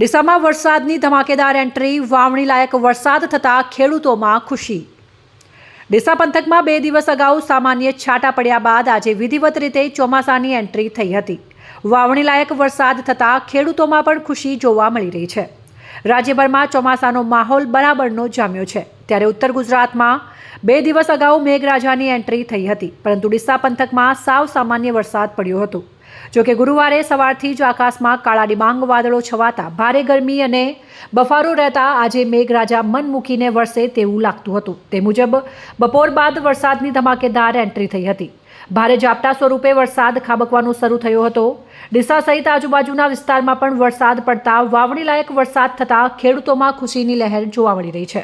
ડીસામાં વરસાદની ધમાકેદાર એન્ટ્રી, વાવણી લાયક વરસાદ થતાં ખેડૂતોમાં ખુશી. ડીસા પંથકમાં બે દિવસ અગાઉ સામાન્ય છાંટા પડ્યા બાદ આજે વિધિવત રીતે ચોમાસાની એન્ટ્રી થઈ હતી. વાવણી લાયક વરસાદ થતાં ખેડૂતોમાં પણ ખુશી જોવા મળી રહી છે. રાજ્યભરમાં ચોમાસાનો માહોલ બરાબરનો જામ્યો છે. ત્યારે ઉત્તર ગુજરાતમાં બે દિવસ અગાઉ મેઘરાજાની એન્ટ્રી થઈ હતી, પરંતુ ડીસા પંથકમાં સાવ સામાન્ય વરસાદ પડ્યો હતો. જોકે ગુરુવારે સવારથી જ આકાશમાં કાળા ડિબાંગ વાદળો છવાતા ભારે ગરમી અને બફારો રહેતા આજે મેઘરાજા મન મૂકીને વરસે તેવું લાગતું હતું. તે મુજબ, બપોર બાદ વરસાદની ધમાકેદાર એન્ટ્રી થઈ હતી. ભારે ઝાપટા સ્વરૂપે વરસાદ ખાબકવાનું શરૂ થયો હતો. ડીસા સહિત આજુબાજુના વિસ્તારમાં પણ વરસાદ પડતા વાવણી લાયક વરસાદ થતાં ખેડૂતોમાં ખુશીની લહેર જોવા મળી રહી છે.